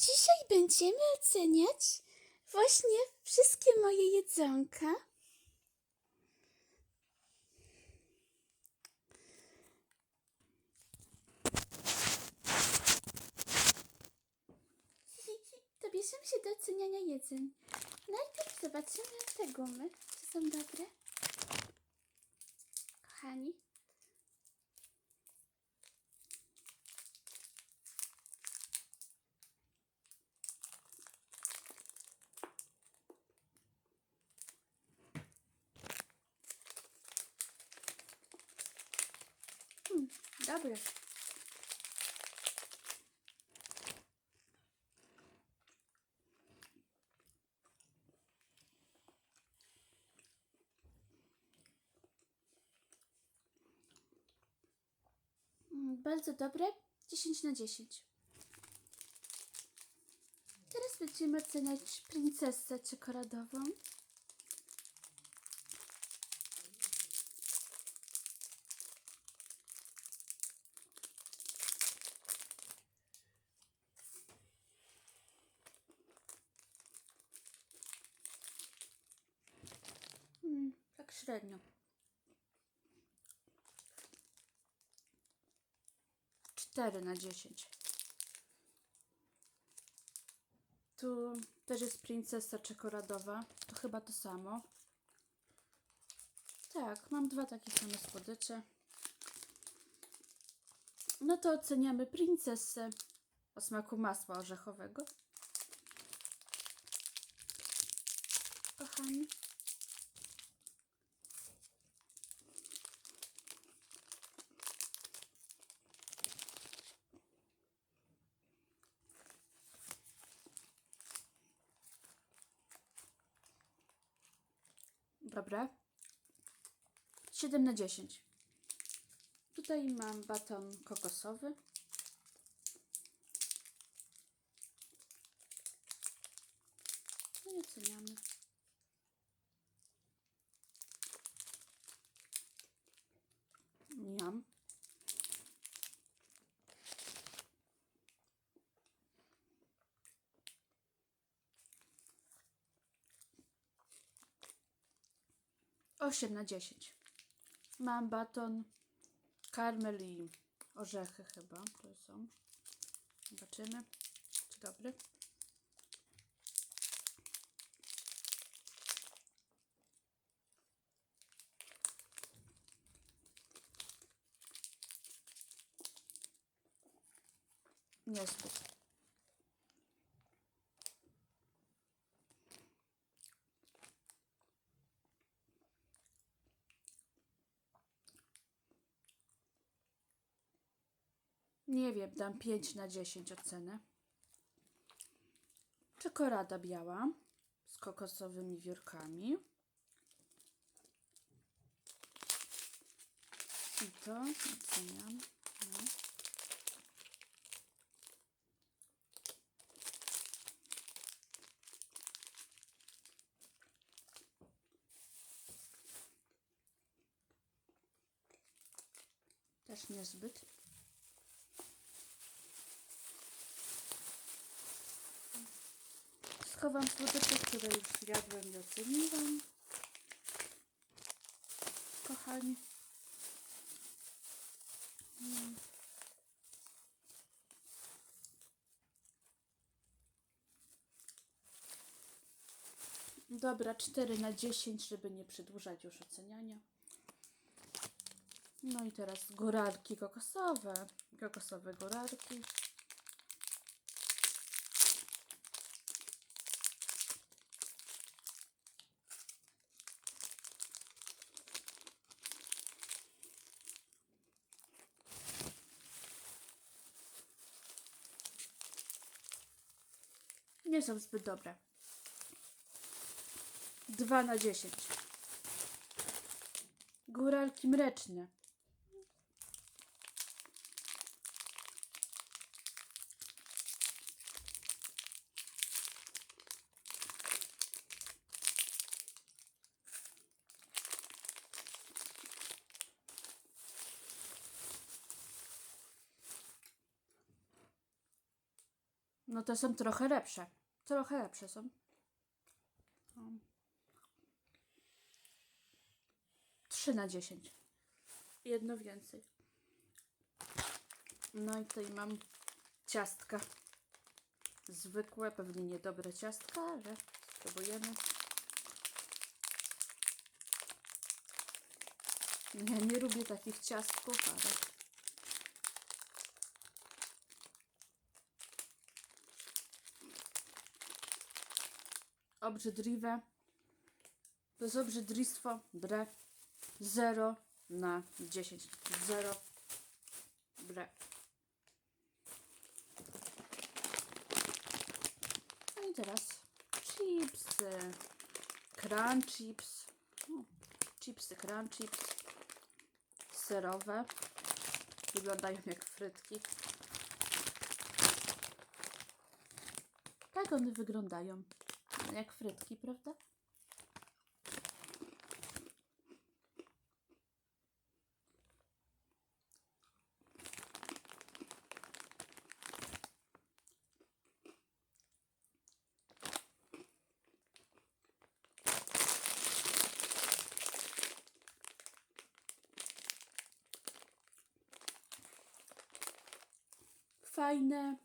Dzisiaj będziemy oceniać właśnie wszystkie moje jedzonka. To bierzemy się do oceniania jedzeń. Najpierw zobaczymy te gumy, czy są dobre. Kochani. Dobre. Mm, Bardzo dobre. 10 na 10. Teraz będziemy oceniać princesę czekoladową. Hmm, tak średnio. 4 na 10. Tu też jest princesa czekoladowa. To chyba to samo. Tak, mam dwa takie same słodycze. No to oceniamy princesę o smaku masła orzechowego. Kochani. Dobra. 7 na 10. Tutaj mam baton kokosowy. No i oceniamy. 8 na 10. Mam baton, karmel i orzechy chyba. To są. Zobaczymy, czy dobry. Niezbyt. Nie wiem, dam 5 na 10 ocenę. Czekolada biała z kokosowymi wiórkami. I to oceniam. No. Też niezbyt. Schowam słodycze, które już zjadłem i oceniłam. Kochani. Mm. Dobra, 4 na 10, żeby nie przedłużać już oceniania. No i teraz góralki kokosowe. Kokosowe góralki. nie są zbyt dobre. 2 na 10. Góralki mleczne. No to są trochę lepsze. Trochę lepsze są. 3 na 10. Jedno więcej. No i tutaj mam ciastka. Zwykłe, pewnie niedobre ciastka, ale spróbujemy. Ja nie lubię takich ciastków, ale obrzydliwe. To jest obrzydlistwo. Bre. 0 na 10. 0. Bre. No i teraz chipsy. Crunch chips. Chipsy crunch chips. Serowe. Wyglądają jak frytki. Tak one wyglądają. Jak frytki, prawda? Fajne,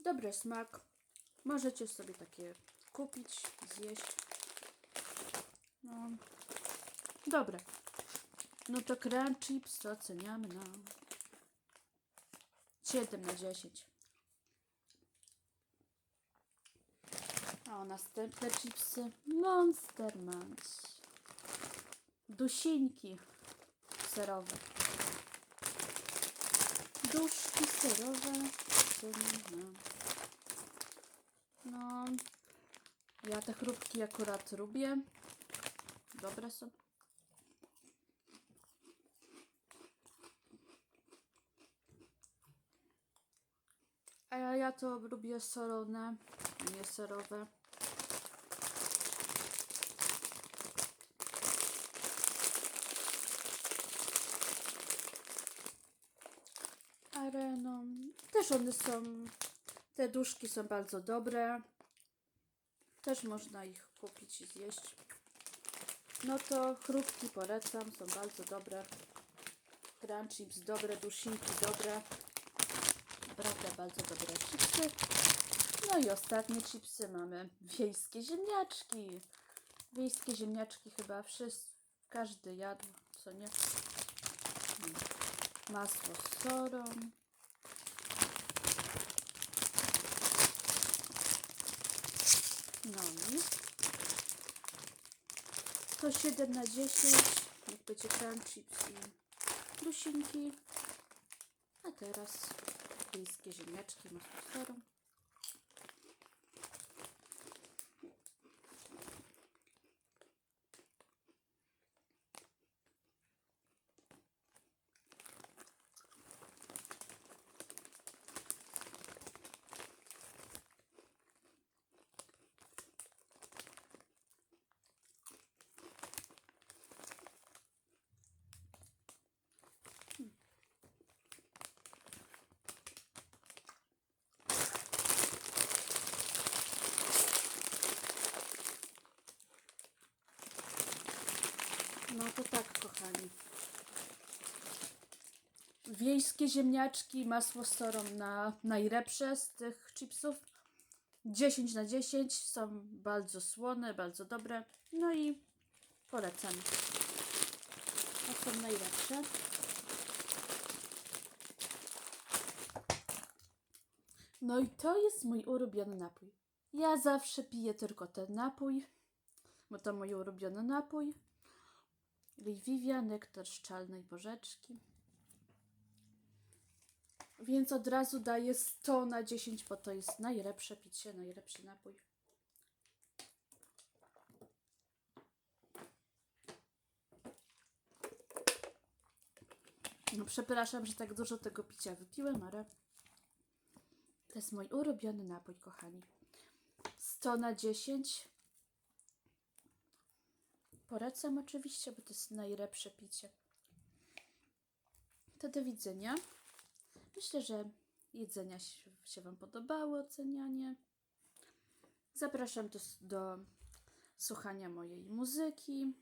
dobry smak. Możecie sobie takie kupić, zjeść. No, dobre. No to crunch chips to oceniamy na 7 na 10. O, następne chipsy Monster Munch. Dusińki serowe. Duszki serowe. oceniamy na no, ja te chrupki akurat lubię. Dobre są. A ja, ja to lubię solone, nie serowe. Ale też one są te duszki są bardzo dobre. Też można ich kupić i zjeść. No to chrupki polecam, są bardzo dobre. Crunch chips dobre, dusinki dobre. Naprawdę bardzo dobre chipsy. No i ostatnie chipsy mamy wiejskie ziemniaczki. Wiejskie ziemniaczki chyba wszyscy, każdy jadł, co nie? Mm. Masło z sorą. No i to 7 na 10, jak będzie crunch chips i dusinki. A teraz wiejskie ziemniaczki masło to tak, kochani. Wiejskie ziemniaczki, masło z sorą na najlepsze z tych chipsów. 10 na 10 są bardzo słone, bardzo dobre. No i polecam. To są najlepsze. No i to jest mój ulubiony napój. Ja zawsze piję tylko ten napój, bo to mój ulubiony napój. Liwivia, nektar szczalnej porzeczki. Więc od razu daję 100 na 10, bo to jest najlepsze picie, najlepszy napój. No przepraszam, że tak dużo tego picia wypiłem, ale to jest mój ulubiony napój, kochani. 100 na 10. Polecam oczywiście, bo to jest najlepsze picie. To do widzenia. Myślę, że jedzenia się, Wam podobało, ocenianie. Zapraszam do, do słuchania mojej muzyki.